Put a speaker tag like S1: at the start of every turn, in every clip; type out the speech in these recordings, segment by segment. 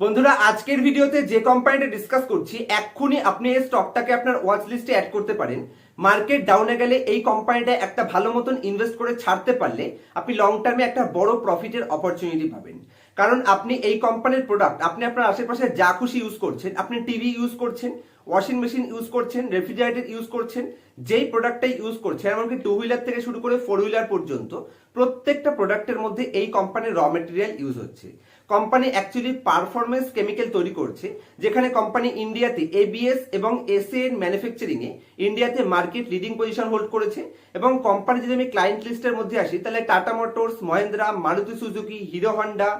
S1: বন্ধুরা, আজকের ভিডিওতে যে কোম্পানিটা ডিসকাস করছি, এক্ষুনি আপনি এই স্টকটাকে আপনার ওয়াচ লিস্টে অ্যাড করতে পারেন। মার্কেট ডাউনে গেলে এই কোম্পানিটা একটা ভালো মতন ইনভেস্ট করে ছাড়তে পারলে আপনি লং টার্মে একটা বড় প্রফিটের অপরচুনিটি পাবেন। কারণ আপনি এই কোম্পানির প্রোডাক্ট আপনি আপনার আশেপাশে যা খুশি ইউজ করছেন, আপনি টিভি ইউজ করছেন ওয়াশিং মেশিন ইউজ করছেন, রেফ্রিজারেটর ইউজ করছেন, যেই প্রোডাক্টটাই ইউজ করছেন এমনকি টু হুইলার থেকে শুরু করে ফোর হুইলার পর্যন্ত প্রত্যেকটা প্রোডাক্টের মধ্যে এই কোম্পানির র মেটেরিয়াল ইউজ হচ্ছে। কোম্পানি অ্যাকচুয়ালি পারফরমেন্স কেমিক্যাল তৈরি করছে, যেখানে কোম্পানি ইন্ডিয়াতে এবিএস এবং এসএ এর ম্যানুফ্যাকচারিং এ ইন্ডিয়াতে মার্কেট লিডিং পজিশন হোল্ড করেছে এবং কোম্পানি যদি আমি ক্লায়েন্ট লিস্টের মধ্যে আসি, তাহলে Tata Motors Mahindra Maruti Suzuki Hero Honda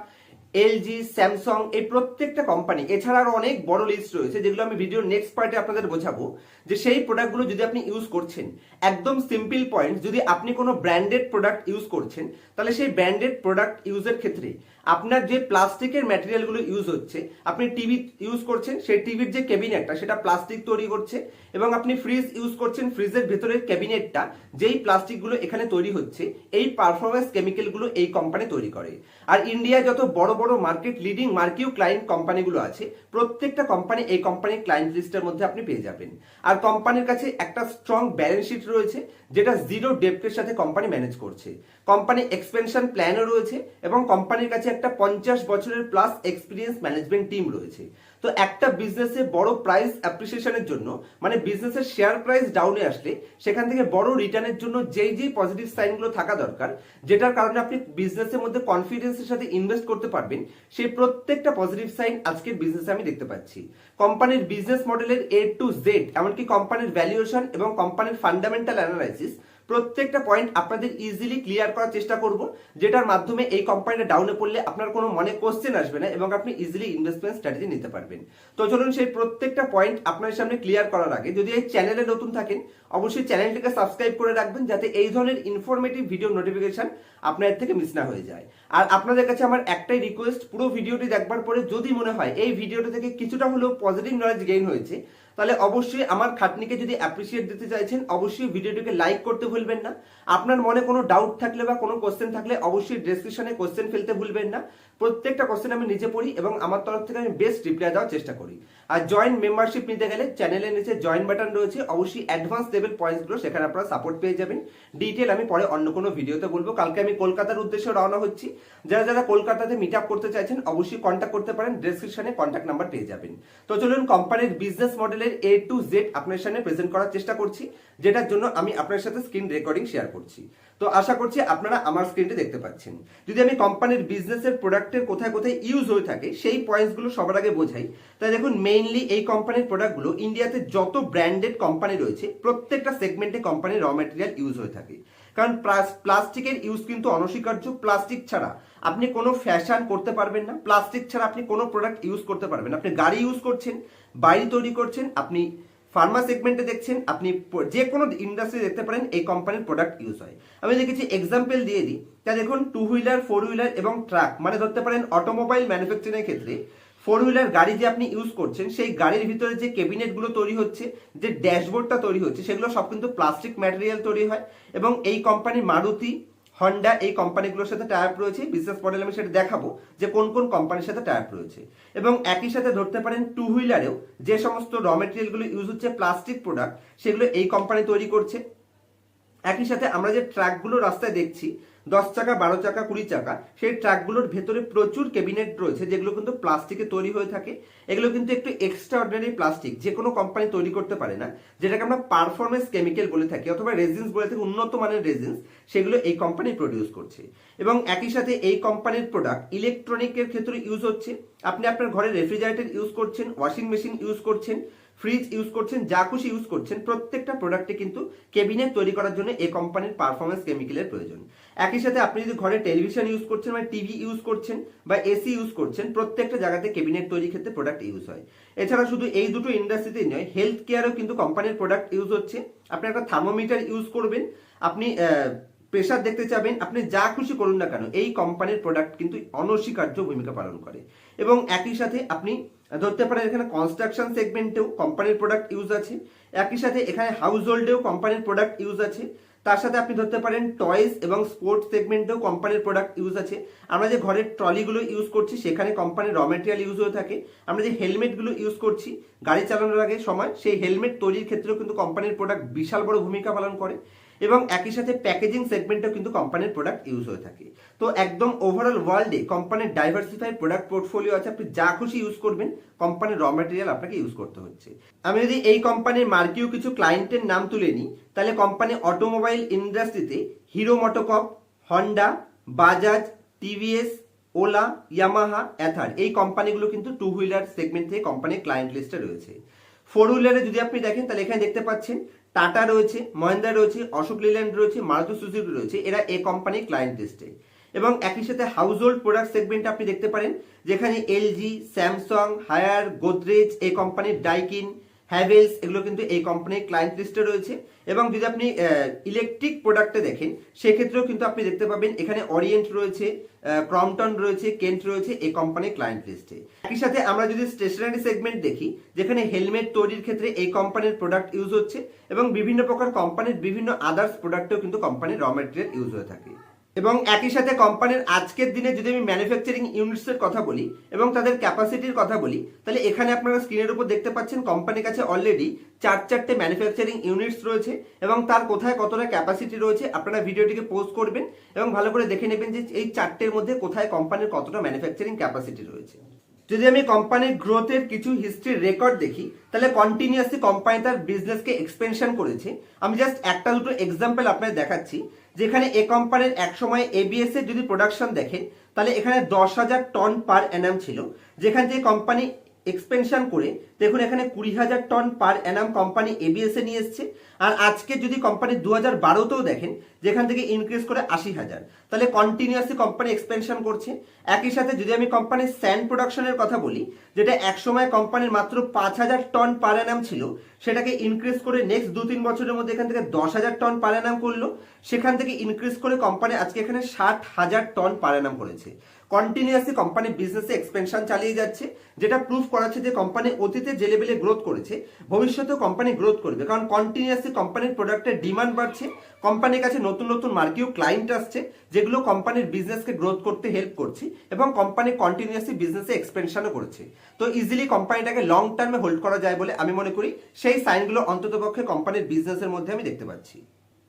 S1: LG Samsung এই প্রত্যেকটা কোম্পানি এছাড়া আরও অনেক বড় লিস্ট রয়েছে, যেগুলো আমি ভিডিওর নেক্সট পার্টে আপনাদের বোঝাবো, যে সেই প্রোডাক্টগুলো যদি আপনি ইউজ করছেন, একদম সিম্পল পয়েন্ট যদি আপনি কোনো ব্র্যান্ডেড প্রোডাক্ট ইউজ করছেন, তাহলে সেই ব্র্যান্ডেড প্রোডাক্ট ইউজের ক্ষেত্রে আপনার যে প্লাস্টিকের ম্যাটেরিয়ালগুলো ইউজ হচ্ছে, আপনি টিভি ইউজ করছেন, সেই টিভির যে ক্যাবিনেটটা, সেটা প্লাস্টিক তৈরি করছে এবং আপনি ফ্রিজ ইউজ করছেন ফ্রিজের ভেতরের ক্যাবিনেটটা, যেই প্লাস্টিকগুলো এখানে তৈরি হচ্ছে, এই পারফরমেন্স কেমিক্যালগুলো এই কোম্পানি তৈরি করে। আর ইন্ডিয়ায় যত বড় বড় মার্কেট লিডিং মার্কিউ ক্লায়েন্ট কোম্পানিগুলো আছে, প্রত্যেকটা কোম্পানি এই কোম্পানির ক্লায়েন্ট লিস্টের মধ্যে আপনি পেয়ে যাবেন। আর কোম্পানির কাছে একটা স্ট্রং ব্যালেন্স শিট রয়েছে, যেটা জিরো ডেপ্টের সাথে কোম্পানি ম্যানেজ করছে। কোম্পানি এক্সপেনশন প্ল্যানও রয়েছে এবং কোম্পানির কাছে একটা পঞ্চাশ বছরের প্লাস এক্সপিরিয়েন্স ম্যানেজমেন্ট টিম রয়েছে। তো একটা বিজনেসে বড় প্রাইস অ্যাপ্রিসিয়েশনের জন্য মানে বিজনেসের শেয়ার প্রাইস ডাউনে আসলে সেখান থেকে বড় রিটার্নের জন্য যেই যেই পজিটিভ সাইনগুলো থাকা দরকার, যেটার কারণে আপনি বিজনেসের মধ্যে কনফিডেন্সের সাথে ইনভেস্ট করতে পারবেন সেই প্রত্যেকটা পজিটিভ সাইন আজকের বিজনেসে আমি দেখতে পাচ্ছি। কোম্পানির বিজনেস মডেলের এ টু জেড এমনকি কোম্পানির ভ্যালুয়েশন এবং কোম্পানির ফান্ডামেন্টাল অ্যানালাইসিস প্রত্যেকটা পয়েন্ট আপনাদের ইজিলি ক্লিয়ার করার চেষ্টা করব, যেটার মাধ্যমে এই কোম্পানিটা ডাউনে পড়লে আপনার কোনো মনে কোশ্চেন আসবে না এবং আপনি ইজিলি ইনভেস্টমেন্ট স্ট্র্যাটেজি নিতে পারবেন। তো চলুন সেই প্রত্যেকটা পয়েন্ট আপনার সামনে ক্লিয়ার করার আগে, যদি এই চ্যানেলে নতুন থাকেন, অবশ্যই চ্যানেলটিকে সাবস্ক্রাইব করে রাখবেন, যাতে এই ধরনের ইনফরমেটিভ ভিডিও নোটিফিকেশন আপনার থেকে মিস না হয়ে যায়। আর আপনাদের কাছে আমার একটাই রিকোয়েস্ট পুরো ভিডিওটি দেখবার পরে যদি মনে হয় এই ভিডিওটি থেকে কিছুটা হলেও পজিটিভ নলেজ গেইন হয়েছে, তাহলে অবশ্যই আমার খাটনিকে যদি অ্যাপ্রিসিয়েট দিতে চাইছেন, অবশ্যই ভিডিওটিকে লাইক করতে ভুলবেন না। আপনার মনে কোনো ডাউট থাকলে বা কোনো কোশ্চেন থাকলে অবশ্যই ডেসক্রিপশনে কোশ্চেন ফেলতে ভুলবেন না। প্রত্যেকটা কোশ্চেন আমি নিজে পড়ি এবং আমার তরফ থেকে আমি বেস্ট রিপ্লাই দেওয়ার চেষ্টা করি। আর জয়েন্ট মেম্বারশিপ নিতে গেলে চ্যানেলের নিচে জয়েন বাটন রয়েছে, অবশ্যই অ্যাডভান্স লেভেল পয়েন্টসগুলো সেখানে আপনারা সাপোর্ট পেয়ে যাবেন। ডিটেল আমি পরে অন্য কোনো ভিডিওতে বলব। কালকে আমি কলকাতার উদ্দেশ্যে রওনা হচ্ছি। যারা যারা কলকাতাতে মিট আপ করতে চাইছেন, অবশ্যই কন্ট্যাক্ট করতে পারেন ডেসক্রিপশনে কন্ট্যাক্ট নাম্বার পেয়ে যাবেন। তো চলুন কোম্পানির বিজনেস মডেলের এ টু জেড আপনার সামনে প্রেজেন্ট করার চেষ্টা করছি, যেটার জন্য আমি আপনার সাথে স্ক্রিন রেকর্ডিং শেয়ার করছি। তো আশা করছি আপনারা আমার স্ক্রিনটি দেখতে পাচ্ছেন। যদি আমি কোম্পানির বিজনেসের প্রোডাক্টের কোথায় কোথায় ইউজ হয়ে থাকে, সেই পয়েন্টসগুলো সবার আগে বোঝাই। তাই দেখুন মেইনলি এই কোম্পানির প্রোডাক্টগুলো ইন্ডিয়াতে যত ব্র্যান্ডেড কোম্পানি রয়েছে, প্রত্যেকটা সেগমেন্টে কোম্পানির র মেটেরিয়াল ইউজ হয়ে থাকে। কারণ প্লাস্টিকের ইউজ কিন্তু অনস্বীকার্য। প্লাস্টিক ছাড়া আপনি কোনো ফ্যাশন করতে পারবেন না। প্লাস্টিক ছাড়া আপনি কোনো প্রোডাক্ট ইউজ করতে পারবেন আপনি গাড়ি ইউজ করছেন, বাড়ি তৈরি করছেন, আপনি ফার্মা সেগমেন্টে দেখছেন, আপনি যে কোনো ইন্ডাস্ট্রি দেখতে পারেন, এই কোম্পানির প্রোডাক্ট ইউজ হয়। আমি দেখেছি এক্সাম্পল দিয়ে দিই। তা দেখুন টু হুইলার ফোর হুইলার এবং ট্রাক মানে ধরতে পারেন অটোমোবাইল ম্যানুফ্যাকচারিং ক্ষেত্রে ফোর হুইলার গাড়ি যে আপনি ইউজ করছেন, সেই গাড়ির ভিতরে যে ক্যাবিনেটগুলো তৈরি হচ্ছে, যে ড্যাশবোর্ডটা তৈরি হচ্ছে, সেগুলো সব কিন্তু প্লাস্টিক ম্যাটেরিয়াল তৈরি হয় এবং এই কোম্পানি মারুতি হন্ডা এই কোম্পানিগুলোর সাথে টায়াপ রয়েছে। বিজনেস মডেল আমি সেটা দেখাবো যে কোন কোন কোম্পানির সাথে টায়াপ রয়েছে। এবং একই সাথে ধরতে পারেন টু হুইলারেও যে সমস্ত র মেটেরিয়ালগুলো ইউজ হচ্ছে প্লাস্টিক প্রোডাক্ট সেগুলো এই কোম্পানি তৈরি করছে। একই সাথে আমরা যে ট্রাকগুলো রাস্তায় দেখছি দশ চাকা, বারো চাকা, কুড়ি চাকা, সেই ট্রাকগুলোর ভেতরে প্রচুর ক্যাবিনেট রয়েছে, যেগুলো কিন্তু প্লাস্টিকে তৈরি হয়ে থাকে। এগুলো কিন্তু একটু এক্সট্রা অর্ডিনারি প্লাস্টিক যে কোনো কোম্পানি তৈরি করতে পারে না। যেটাকে আমরা পারফরমেন্স কেমিক্যাল বলে থাকি, অথবা রেজিন্স বলে থাকি, উন্নত মানের রেজিন্স সেগুলো এই কোম্পানি প্রডিউস করছে। এবং একই সাথে এই কোম্পানির প্রোডাক্ট ইলেকট্রনিকের ক্ষেত্রে ইউজ হচ্ছে। আপনি আপনার ঘরে রেফ্রিজারেটর ইউজ করছেন ওয়াশিং মেশিন ইউজ করছেন ফ্রিজ ইউজ করছেন, যা খুশি ইউজ করছেন, প্রত্যেকটা প্রোডাক্টে কিন্তু কেবিনেট তৈরি করার জন্য এই কোম্পানির পারফরমেন্স কেমিক্যালের প্রয়োজন। একই সাথে আপনি যদি ঘরে টেলিভিশন ইউজ করছেন মানে টিভি ইউজ করছেন বা এসি ইউজ করছেন, প্রত্যেকটা জায়গাতে কেবিনেট তৈরির ক্ষেত্রে প্রোডাক্ট ইউজ হয়। এছাড়া শুধু এই দুটো ইন্ডাস্ট্রিতেই নয় হেলথ কেয়ারেও কিন্তু কোম্পানির প্রোডাক্ট ইউজ হচ্ছে। আপনি একটা থার্মোমিটার ইউজ করবেন, আপনি প্রেশার দেখতে চাবেন, আপনি যা খুশি করুন না কেন, এই কোম্পানির প্রোডাক্ট কিন্তু অনস্বীকার্য ভূমিকা পালন করে। এবং একই সাথে আপনি, ধরতে পারেন এখানে কনস্ট্রাকশন সেগমেন্টেও কোম্পানির প্রোডাক্ট ইউজ আছে। একই সাথে এখানে হাউস হোল্ডেও কোম্পানির প্রোডাক্ট ইউজ আছে। তার সাথে আপনি ধরতে পারেন টয়েস এবং স্পোর্টস সেগমেন্টেও কোম্পানির প্রোডাক্ট ইউজ আছে। আমরা যে ঘরের ট্রলিগুলো ইউজ করছি, সেখানে কোম্পানির র মেটেরিয়াল ইউজ হয়ে থাকে। আমরা যে হেলমেটগুলো ইউজ করছি, গাড়ি চালানোর আগে সময়, সেই হেলমেট তৈরির ক্ষেত্রেও কিন্তু কোম্পানির প্রোডাক্ট বিশাল বড় ভূমিকা পালন করে। এবং একই সাথে প্যাকেজিং সেগমেন্টেও কিন্তু কোম্পানির প্রোডাক্ট ইউজ হয়ে থাকে। তো একদম ওভারঅল ওয়ার্ল্ডে কোম্পানির ডাইভার্সিফাইড প্রোডাক্ট পোর্টফোলিও আছে, আপনি যা খুশি ইউজ করবেন কোম্পানির র মেটেরিয়াল আপনাকে ইউজ করতে হচ্ছে। আমি যদি এই কোম্পানির মার্কিও কিছু ক্লায়েন্টের নাম তুলে নিই, তাহলে কোম্পানি অটোমোবাইল ইন্ডাস্ট্রিতে Hero MotoCorp Honda Bajaj TVS Ola Yamaha Ather এই কোম্পানিগুলো কিন্তু টু হুইলার সেগমেন্ট থেকে কোম্পানির ক্লায়েন্ট লিস্টে রয়েছে। ফোর হুইলারে যদি আপনি দেখেন, তাহলে এখানে দেখতে পাচ্ছেন টাটা রয়েছে, মহিন্দ্রা রয়েছে, অশোক লিল্যান্ড রয়েছে, মারুতি সুজুকি রয়েছে, এরা এ কোম্পানির ক্লায়েন্ট লিস্টে এবং একই সাথে হাউস হোল্ড প্রোডাক্ট সেগমেন্ট আপনি দেখতে পারেন, যেখানে এলজি স্যামসাং হায়ার গোদরেজ এ কোম্পানির ডাইকিন হ্যাভেলস এগুলো কিন্তু এই কোম্পানির ক্লায়েন্ট লিস্টে রয়েছে। এবং যদি আপনি ইলেকট্রিক প্রোডাক্টে দেখেন, সেক্ষেত্রেও কিন্তু আপনি দেখতে পাবেন, এখানে অরিয়েন্ট রয়েছে ক্রমটন রয়েছে কেন্ট রয়েছে এই কোম্পানির ক্লায়েন্ট লিস্টে একই সাথে আমরা যদি স্টেশনারি সেগমেন্ট দেখি, যেখানে হেলমেট তৈরির ক্ষেত্রে এই কোম্পানির প্রোডাক্ট ইউজ হচ্ছে, এবং বিভিন্ন প্রকার কোম্পানির বিভিন্ন আদার্স প্রোডাক্টেও কিন্তু কোম্পানির র মেটেরিয়াল ইউজ হয়ে থাকে। এবং একই সাথে কোম্পানির আজকের দিনে যদি আমি ম্যানুফ্যাকচারিং ইউনিটসের কথা বলি এবং তাদের ক্যাপাসিটির কথা বলি, তাহলে এখানে আপনারা স্ক্রিনের উপর দেখতে পাচ্ছেন কোম্পানির কাছে অলরেডি চার চারটে ম্যানুফ্যাকচারিং ইউনিটস রয়েছে এবং তার কোথায় কতটা ক্যাপাসিটি রয়েছে আপনারা ভিডিওটিকে পোস্ট করবেন এবং ভালো করে দেখে নেবেন যে এই চারটের মধ্যে কোথায় কোম্পানির কতটা ম্যানুফ্যাকচারিং ক্যাপাসিটি রয়েছে। যদি আমি কোম্পানির গ্রোথের কিছু হিস্ট্রি রেকর্ড দেখি, তাহলে কন্টিনিউয়াসলি কোম্পানি তার বিজনেসকে এক্সপেনশন করেছে। আমি জাস্ট একটা দুটো এক্সাম্পল আপনাদের দেখাচ্ছি। যেখানে এ কোম্পানির এক সময় এবিএস এর যদি প্রোডাকশন দেখেন, তাহলে এখানে দশ হাজার টন পার অ্যানাম ছিল। যেখান থেকে কোম্পানি এক্সপেনশন করে, দেখুন এখানে কুড়ি হাজার ton per annum company ABS এ নিয়ে এসছে। আর আজকে যদি কোম্পানি দু হাজার বারোতেও দেখেন, যেখান থেকে ইনক্রিজ করে আশি হাজার। তাহলে কন্টিনিউয়াসলি কোম্পানি এক্সপেনশন করছে। একই সাথে যদি আমি কোম্পানির স্যান্ড প্রোডাকশনের কথা বলি, যেটা একসময় কোম্পানির মাত্র পাঁচ হাজার টন পার অ্যানাম ছিল, সেটাকে ইনক্রিজ করে নেক্সট দু তিন বছরের মধ্যে এখান থেকে দশ হাজার টন পার অ্যানাম করল। সেখান থেকে ইনক্রিজ করে কোম্পানি আজকে এখানে ষাট হাজার টন পার অ্যানাম করেছে। কন্টিনিউয়াসলি কোম্পানি বিজনেসে এক্সপেনশন চালিয়ে যাচ্ছে, যেটা প্রুফ করাচ্ছে যে কোম্পানি অতীতে যে লেভেলে গ্রোথ করেছে, ভবিষ্যতেও কোম্পানি গ্রোথ করবে। কারণ কন্টিনিউয়াসলি কোম্পানির প্রোডাক্টের ডিমান্ড বাড়ছে কোম্পানির কাছে নতুন নতুন মার্কিও ক্লায়েন্ট আসছে, যেগুলো কোম্পানির বিজনেসকে গ্রোথ করতে হেল্প করছে এবং কোম্পানি কন্টিনিউয়াসলি বিজনেসে এক্সপেনশনও করেছে। তো ইজিলি কোম্পানিটাকে লং টার্মে হোল্ড করা যায় বলে আমি মনে করি, সেই সাইনগুলো অন্ততপক্ষে কোম্পানির বিজনেসের মধ্যে আমি দেখতে পাচ্ছি।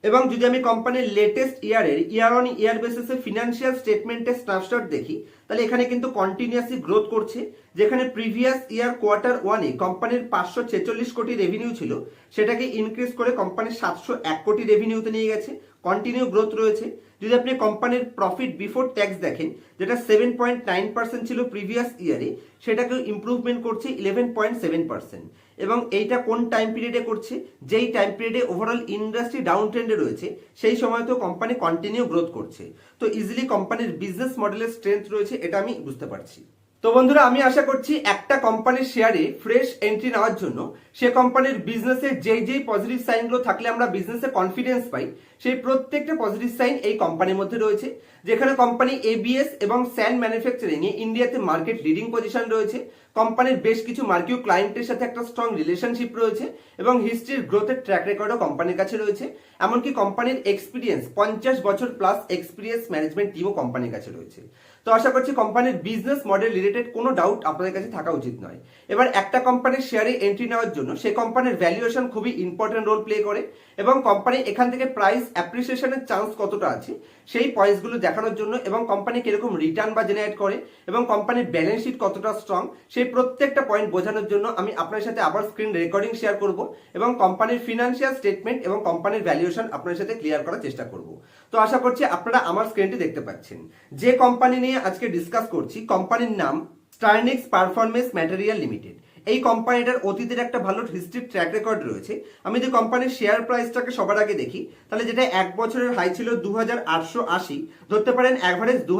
S1: এবং যদি আমি কোম্পানির লেটেস্ট ইয়ারের ইয়ার অন ইয়ার বেসিসে ফিনান্সিয়াল স্টেটমেন্টের স্ন্যাপশট দেখি, তাহলে এখানে কিন্তু কন্টিনিউয়াসলি গ্রোথ করছে। যেখানে প্রিভিয়াস ইয়ার কোয়ার্টার ওয়ানে কোম্পানির পাঁচশো ছেচল্লিশ কোটি রেভিনিউ ছিল, সেটাকে ইনক্রিজ করে কোম্পানির সাতশো এক কোটি রেভিনিউতে নিয়ে গেছে। কন্টিনিউ গ্রোথ রয়েছে। যদি আপনি কোম্পানির প্রফিট বিফোর ট্যাক্স দেখেন, যেটা সেভেন পয়েন্ট নাইন পার্সেন্ট ছিল প্রিভিয়াস ইয়ারে সেটাকে ইম্প্রুভমেন্ট করছে ইলেভেন পয়েন্ট সেভেন পার্সেন্ট এবং এইটা কোন টাইম পিরিয়ডে করছে? যেই টাইম পিরিয়ডে ওভারঅল ইন্ডাস্ট্রি ডাউন ট্রেন্ডে রয়েছে, সেই সময় তো কোম্পানি কন্টিনিউ গ্রোথ করছে। তো ইজিলি কোম্পানির বিজনেস মডেলের স্ট্রেংথ রয়েছে, এটা আমি বুঝতে পারছি। তো বন্ধুরা, আমি আশা করছি একটা কোম্পানির শেয়ারে ফ্রেশ এন্ট্রি নেওয়ার জন্য, সে কোম্পানির বিজনেসের যেই যেই পজিটিভ সাইনগুলো থাকলে আমরা বিজনেসে কনফিডেন্স পাই, সেই প্রত্যেকটা পজিটিভ সাইন এই কোম্পানির মধ্যে রয়েছে, যেখানে কোম্পানি এবিএস এবং স্যান্ড ম্যানুফ্যাকচারিং এ ইন্ডিয়াতে মার্কেট লিডিং পজিশন রয়েছে। কোম্পানির বেশ কিছু মার্কিও ক্লায়েন্টের সাথে একটা স্ট্রং রিলেশনশিপ রয়েছে এবং হিস্ট্রির গ্রোথের ট্র্যাক রেকর্ডও কোম্পানির কাছে রয়েছে। এমনকি কোম্পানির এক্সপিরিয়েন্স পঞ্চাশ বছর প্লাস এক্সপিরিয়েন্স ম্যানেজমেন্ট টিমও কোম্পানির কাছে রয়েছে। তো আশা করছি কোম্পানির বিজনেস মডেল রিলেটেড কোনো ডাউট আপনাদের কাছে থাকা উচিত নয়। এবার একটা কোম্পানির শেয়ারে এন্ট্রি নেওয়ার জন্য সেই কোম্পানির ভ্যালুয়েশন খুবই ইম্পর্টেন্ট রোল প্লে করে এবং কোম্পানি এখান থেকে প্রাইস অ্যাপ্রিসিয়েশনের চান্স কতটা আছে সেই পয়েন্টসগুলো দেখানোর জন্য এবং কোম্পানি কীরকম রিটার্ন বা জেনারেট করে এবং কোম্পানির ব্যালেন্স শিট কতটা স্ট্রং সেই প্রত্যেকটা পয়েন্ট বোঝানোর জন্য আমি আপনার সাথে আবার স্ক্রিন রেকর্ডিং শেয়ার করব এবং কোম্পানির ফিনান্সিয়াল স্টেটমেন্ট এবং কোম্পানির ভ্যালুয়েশন আপনার সাথে ক্লিয়ার করার চেষ্টা করব। তো আশা করছি আপনারা আমার স্ক্রিনটি দেখতে পাচ্ছেন। যে কোম্পানি নিয়ে আজকে ডিসকাস করছি কোম্পানির নাম স্টার্নিক্স পারফরমেন্স ম্যাটেরিয়াল লিমিটেড এই কোম্পানিটার অতীতের একটা ভালো হিস্ট্রি ট্র্যাক রেকর্ড রয়েছে। আমি যদি কোম্পানির শেয়ার প্রাইসটাকে সবার আগে দেখি, তাহলে যেটা এক বছরের হাই ছিল দু হাজার আটশো আশি, ধরতে পারেন অ্যাভারেজ দু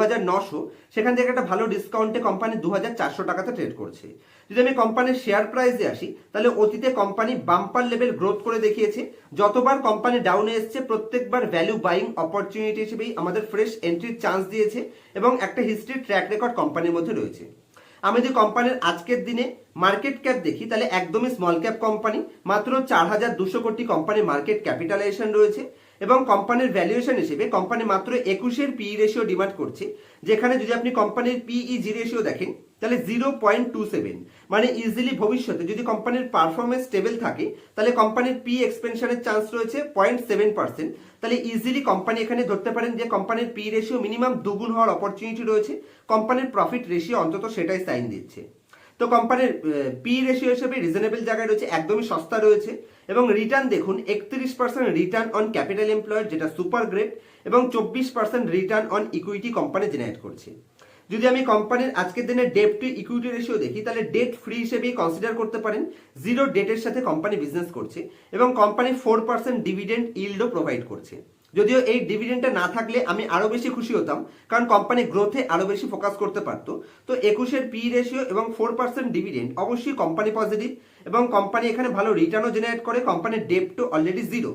S1: সেখান থেকে একটা ভালো ডিসকাউন্টে কোম্পানি দু হাজার চারশো টাকাতে ট্রেড করছে। যদি আমি কোম্পানির শেয়ার প্রাইসে আসি, তাহলে অতীতে কোম্পানি বাম্পার লেভেল গ্রোথ করে দেখিয়েছে। যতবার কোম্পানি ডাউনে এসছে, প্রত্যেকবার ভ্যালু বাইং অপরচুনিটি হিসেবেই আমাদের ফ্রেশ এন্ট্রির চান্স দিয়েছে এবং একটা হিস্ট্রি ট্র্যাক রেকর্ড কোম্পানির মধ্যে রয়েছে। আমি যদি কোম্পানির আজকের দিনে মার্কেট ক্যাপ দেখি, তাহলে একদমই স্মল ক্যাপ কোম্পানি মাত্র চার হাজার দুশো কোটি কোম্পানির মার্কেট ক্যাপিটালাইজেশন রয়েছে এবং কোম্পানির ভ্যালুয়েশন হিসেবে কোম্পানি মাত্র একুশের পিই রেশিও ডিমান্ড করছে। যেখানে যদি আপনি কোম্পানির পিই জি রেশিও দেখেন তাহলে জিরো পয়েন্ট টু সেভেন মানে ইজিলি ভবিষ্যতে যদি কোম্পানির পারফরমেন্স স্টেবল থাকে, তাহলে কোম্পানির পি এক্সপেনশনের চান্স রয়েছে পয়েন্ট সেভেন পার্সেন্ট তাহলে ইজিলি কোম্পানি এখানে ধরতে পারেন যে কোম্পানির পি রেশিও মিনিমাম দুগুণ হওয়ার অপরচুনিটি রয়েছে কোম্পানির প্রফিট রেশিও অন্তত সেটাই সাইন দিচ্ছে। তো কোম্পানির পি রেশিও হিসেবে রিজনেবল জায়গায় রয়েছে, একদমই সস্তা রয়েছে, এবং রিটার্ন দেখুন, একত্রিশ percent return on capital employed যেটা সুপার গ্রেড এবং চব্বিশ percent return on equity company generate করছে। যদি আমি কোম্পানির আজকের দিনে ডেট টু ইকুইটি রেশিও দেখি, তাহলে ডেট ফ্রি হিসেবেই কনসিডার করতে পারেন। জিরো ডেটের সাথে কোম্পানি বিজনেস করছে এবং কোম্পানি ফোর পার্সেন্ট ডিভিডেন্ড ইল্ডও প্রোভাইড করছে। যদিও এই ডিভিডেন্ডটা না থাকলে আমি আরও বেশি খুশি হতাম, কারণ কোম্পানি গ্রোথে আরও বেশি ফোকাস করতে পারতো। তো একুশের পি রেশিও এবং ফোর পার্সেন্ট ডিভিডেন্ড অবশ্যই কোম্পানি পজিটিভ এবং কোম্পানি এখানে ভালো রিটার্নও জেনারেট করে কোম্পানির ডেপ টু অলরেডি জিরো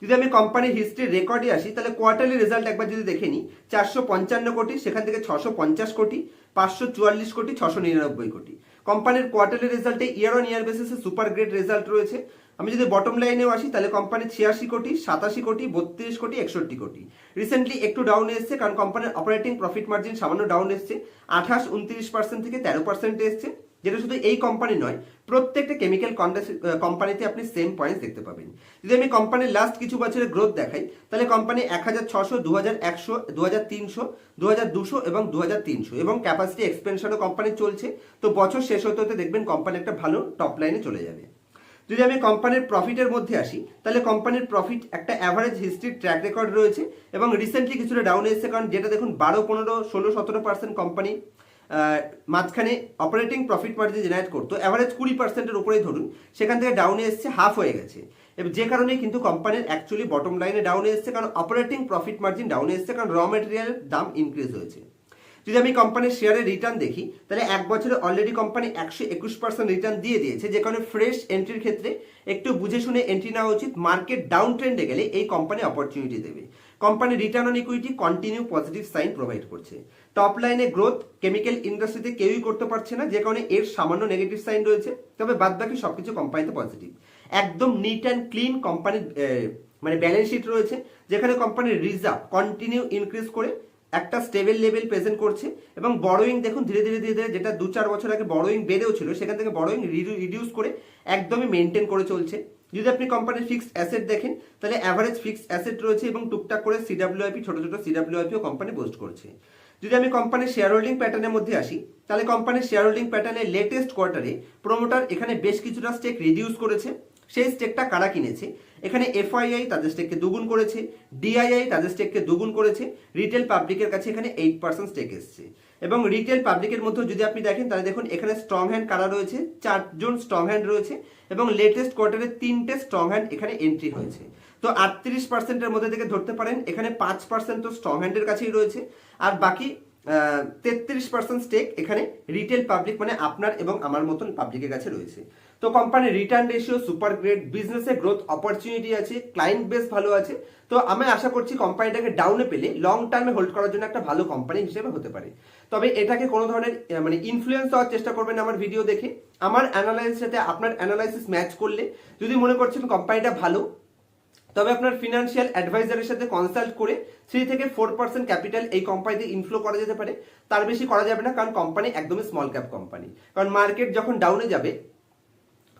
S1: যদি আমি কোম্পানির হিস্ট্রির রেকর্ডে আসি, তাহলে কোয়ার্টারলি রেজাল্ট একবার যদি দেখে নিই, চারশো পঞ্চান্ন কোটি, সেখান থেকে ছশো পঞ্চাশ কোটি, পাঁচশো চুয়াল্লিশ কোটি, ছশো নিরানব্বই কোটি। কোম্পানির কোয়ার্টারলি রেজাল্টে ইয়ার অন ইয়ার বেসিসে সুপার গ্রেট রেজাল্ট রয়েছে। আমি যদি বটম লাইনেও আসি, তাহলে কোম্পানি ছিয়াশি কোটি, সাতাশি কোটি, বত্রিশ কোটি, একষট্টি কোটি। রিসেন্টলি একটু ডাউন এসছে, কারণ কোম্পানির অপারেটিং প্রফিট মার্জিন সামান্য ডাউন এসছে। আঠাশ, উনত্রিশ পার্সেন্ট থেকে তেরো পার্সেন্টে এসছে। যেটা শুধু এই কোম্পানি নয়, প্রত্যেকটা কেমিক্যাল কোম্পানিতে আপনি সেম পয়েন্টস দেখতে পাবেন। যদি আমি কোম্পানির লাস্ট কিছু বছরের গ্রোথ দেখাই, তাহলে কোম্পানি এক হাজার ছশো দু হাজার একশো দু হাজার তিনশো দু হাজার দুশো এবং দু হাজার তিনশো এবং ক্যাপাসিটি এক্সপেনশনও কোম্পানি চলছে। তো বছর শেষ হতে হতে দেখবেন কোম্পানি একটা ভালো টপ লাইনে চলে যাবে। যদি আমি কোম্পানির প্রফিটের মধ্যে আসি, তাহলে কোম্পানির প্রফিট একটা অ্যাভারেজ হিস্ট্রির ট্র্যাক রেকর্ড রয়েছে এবং রিসেন্টলি কিছুটা ডাউন এসেছে কারণ যেটা দেখুন বারো, পনেরো, ষোলো, সতেরো পার্সেন্ট কোম্পানি মাঝখানে অপারেটিং প্রফিট মার্জিন জেনারেট করতো। অ্যাভারেজ কুড়ি পার্সেন্টের উপরেই ধরুন, সেখান থেকে ডাউনে এসছে হাফ হয়ে গেছে। এবং যে কারণে কিন্তু কোম্পানির অ্যাকচুয়ালি বটম লাইনে ডাউনে এসছে, কারণ অপারেটিং প্রফিট মার্জিন ডাউনে এসছে, কারণ র মেটেরিয়ালের দাম ইনক্রিজ হয়েছে। যদি আমি কোম্পানির শেয়ারের রিটার্ন দেখি, তাহলে এক বছরে অলরেডি কোম্পানি একশো একুশ পার্সেন্ট রিটার্ন দিয়ে দিয়েছে। যে কারণে ফ্রেশ এন্ট্রির ক্ষেত্রে একটু বুঝে শুনে এন্ট্রি নেওয়া উচিত মার্কেট ডাউন ট্রেন্ডে গেলে এই কোম্পানি অপরচুনিটি দেবে। Company return on equity continue positive sign provide করছে। টপ লাইনে গ্রোথ কেমিক্যাল ইন্ডাস্ট্রিতে কেউই করতে পারছে না, যে কারণে এর সামান্য নেগেটিভ সাইন রয়েছে, তবে বাদ বাকি সবকিছু কোম্পানিতে পজিটিভ একদম নিট অ্যান্ড ক্লিন কোম্পানির মানে ব্যালেন্স শিট রয়েছে, যেখানে কোম্পানির রিজার্ভ কন্টিনিউ ইনক্রিজ করে একটা স্টেবল লেভেল প্রেজেন্ট করছে, এবং বড়োইং দেখুন ধীরে ধীরে ধীরে ধীরে যেটা দু চার বছর আগে বড়োইং বেড়েও ছিল, সেখান থেকে বড়োইং রিডিউস করে একদমই মেনটেন করে চলছে। যদি আপনি কোম্পানির ফিক্সড অ্যাসেট দেখেন, তাহলে অ্যাভারেজ ফিক্সড অ্যাসেট রয়েছে এবং টুকটাক করে সিডাব্লিউআইপি ছোট ছোট সিডাব্লিউআইপিও কোম্পানি পোস্ট করছে। যদি আমি কোম্পানির শেয়ার হোল্ডিং প্যাটার্নের মধ্যে আসি, তাহলে কোম্পানির শেয়ার হোল্ডিং প্যাটার্নের লেটেস্ট কোয়ার্টারে প্রোমোটার এখানে বেশ কিছুটা স্টেক রিডিউস করেছে। সেই স্টেকটা কারা কিনেছে? এখানে এফআইআই তাদের স্টেককে দুগুণ করেছে ডিআইআই তাদের স্টেককে দুগুণ করেছে রিটেল পাবলিকের কাছে এখানে এইট পার্সেন্ট স্টেক এসছে। এবং রিটেল পাবলিকের মধ্যে যদি আপনি দেখেন, তাহলে দেখুন এখানে স্ট্রং হ্যান্ড কারা রয়েছে? চারজন স্ট্রং হ্যান্ড রয়েছে এবং লেটেস্ট কোয়ার্টারে তিনটে স্ট্রং হ্যান্ড এখানে এন্ট্রি হয়েছে। তো আটত্রিশ পার্সেন্টের মধ্যে থেকে ধরতে পারেন, এখানে পাঁচ পার্সেন্ট তো স্ট্রং হ্যান্ডের কাছেই রয়েছে। আর বাকি তেত্রিশ পার্সেন্ট স্টেক এখানে রিটেল পাবলিক মানে আপনার এবং আমার মতন পাবলিকের কাছে রয়েছে। তো কোম্পানির রিটার্ন রেশিও সুপার গ্রেট বিজনেসে গ্রোথ অপরচুনিটি আছে ক্লায়েন্ট বেস ভালো আছে। তো আমি আশা করছি কোম্পানিটাকে ডাউনে পেলে লং টার্মে হোল্ড করার জন্য একটা ভালো কোম্পানি হিসেবে হতে পারে। তবে এটাকে কোনো ধরনের মানে ইনফ্লুয়েন্স হওয়ার চেষ্টা করবেন আমার ভিডিও দেখে। আমার অ্যানালাইসিস সাথে আপনার অ্যানালাইসিস ম্যাচ করলে যদি মনে করছেন কোম্পানিটা ভালো তবে আপনার ফিনান্সিয়াল অ্যাডভাইজারের সাথে কনসাল্ট করে থ্রি থেকে ফোর পার্সেন্ট ক্যাপিটাল এই কোম্পানিতে ইনফ্লো করা যেতে পারে। তার বেশি করা যাবে না, কারণ কোম্পানি একদমই স্মল ক্যাপ কোম্পানি কারণ মার্কেট যখন ডাউনে যাবে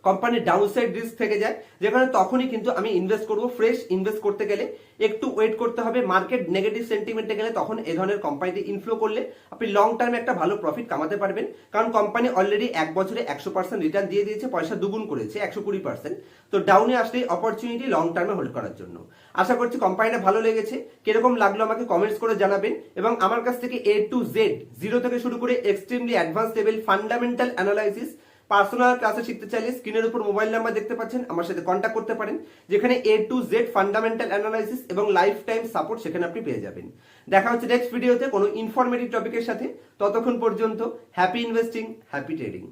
S1: কোম্পানির ডাউনসাইড রিস্ক থেকে যায়, যেখানে তখনই কিন্তু আমি ইনভেস্ট করব। ফ্রেশ ইনভেস্ট করতে গেলে একটু ওয়েট করতে হবে। মার্কেট নেগেটিভ সেন্টিমেন্টে গেলে তখন এ ধরনের কোম্পানিতে ইনফ্লো করলে আপনি লং টার্মে একটা ভালো প্রফিট কামাতে পারবেন। কারণ কোম্পানি অলরেডি এক বছরে একশো পার্সেন্ট রিটার্ন দিয়ে দিয়েছে, পয়সা দুগুণ করেছে, একশো কুড়ি পার্সেন্ট তো ডাউনে আসলেই অপরচুনিটি লং টার্মে হোল্ড করার জন্য। আশা করছি কোম্পানিটা ভালো লেগেছে। কীরকম লাগল আমাকে কমেন্টস করে জানাবেন। এবং আমার কাছ থেকে এ টু জেড জিরো থেকে শুরু করে extremely advance level fundamental analysis personal ক্লাসে শিখতে চাইলে স্ক্রিনের উপর মোবাইল নাম্বার দেখতে পাচ্ছেন, আমার সাথে কন্ট্যাক্ট করতে পারেন, যেখানে A to Z fundamental analysis এবং লাইফ টাইম সাপোর্ট সেখানে আপনি পেয়ে যাবেন। দেখা হচ্ছে নেক্সট ভিডিওতে কোনো ইনফরমেটিভ টপিকের সাথে। ততক্ষণ পর্যন্ত হ্যাপি ইনভেস্টিং হ্যাপি ট্রেডিং